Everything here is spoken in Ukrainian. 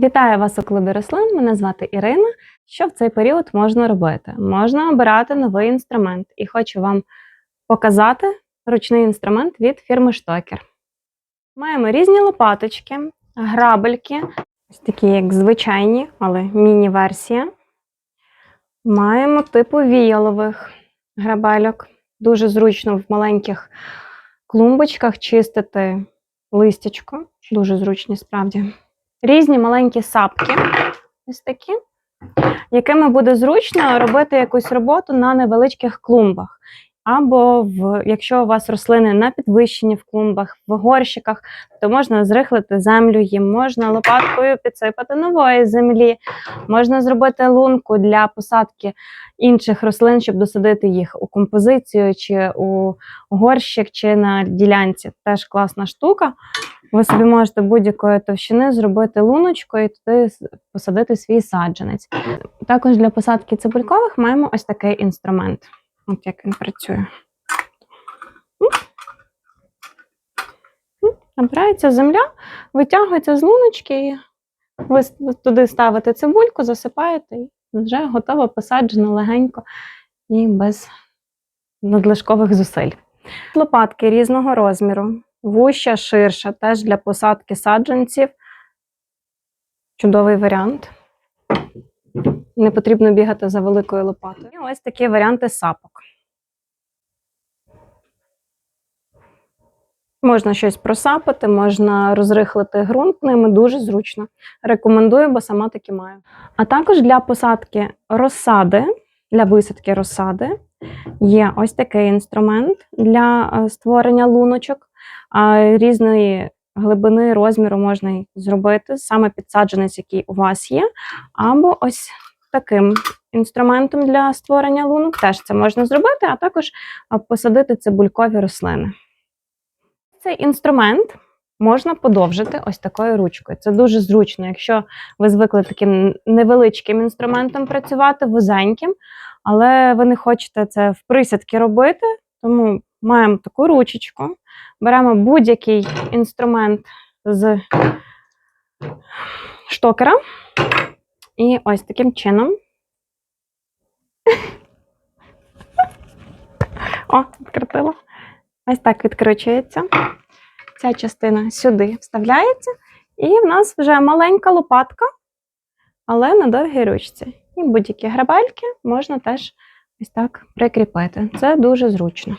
Вітаю вас у клубі рослин. Мене звати Ірина. Що в цей період можна робити? Можна обирати новий інструмент, і хочу вам показати ручний інструмент від фірми Штокер. Маємо різні лопаточки, грабельки, ось такі як звичайні, але міні-версія. Маємо типу віялових грабельок. Дуже зручно в маленьких клумбочках чистити листячко. Дуже зручні справді. Різні маленькі сапки, ось такі, якими буде зручно робити якусь роботу на невеличких клумбах. Або в, якщо у вас рослини на підвищенні в клумбах, в горщиках, то можна зрихлити землю їм, можна лопаткою підсипати нової землі, можна зробити лунку для посадки інших рослин, щоб досадити їх у композицію, чи у горщик, чи на ділянці. Теж класна штука. Ви собі можете будь-якої товщини зробити луночку і туди посадити свій саджанець. Також для посадки цибулькових маємо ось такий інструмент. От як він працює. Набирається земля, витягується з луночки, ви туди ставите цибульку, засипаєте, і вже готово посаджено легенько і без надлишкових зусиль. Лопатки різного розміру, вуща, ширша, теж для посадки саджанців. Чудовий варіант. Не потрібно бігати за великою лопатою. І ось такі варіанти сапок. Можна щось просапати, можна розрихлити ґрунт ними дуже зручно. Рекомендую, бо сама таки маю. А також для посадки розсади, для висадки розсади є ось такий інструмент для е, створення луночок. Різної глибини розміру можна зробити саме підсадженець, який у вас є, або ось таким інструментом для створення лунок. Теж це можна зробити, а також посадити цибулькові рослини. Цей інструмент можна подовжити ось такою ручкою. Це дуже зручно, якщо ви звикли таким невеличким інструментом працювати, вузеньким, але ви не хочете це в присядки робити, тому маємо таку ручечку, беремо будь-який інструмент з штокера. І ось таким чином. О, відкрутила. Ось так відкручується. Ця частина сюди вставляється, і в нас вже маленька лопатка, але на довгій ручці. І будь-які грабельки можна теж ось так прикріпити. Це дуже зручно.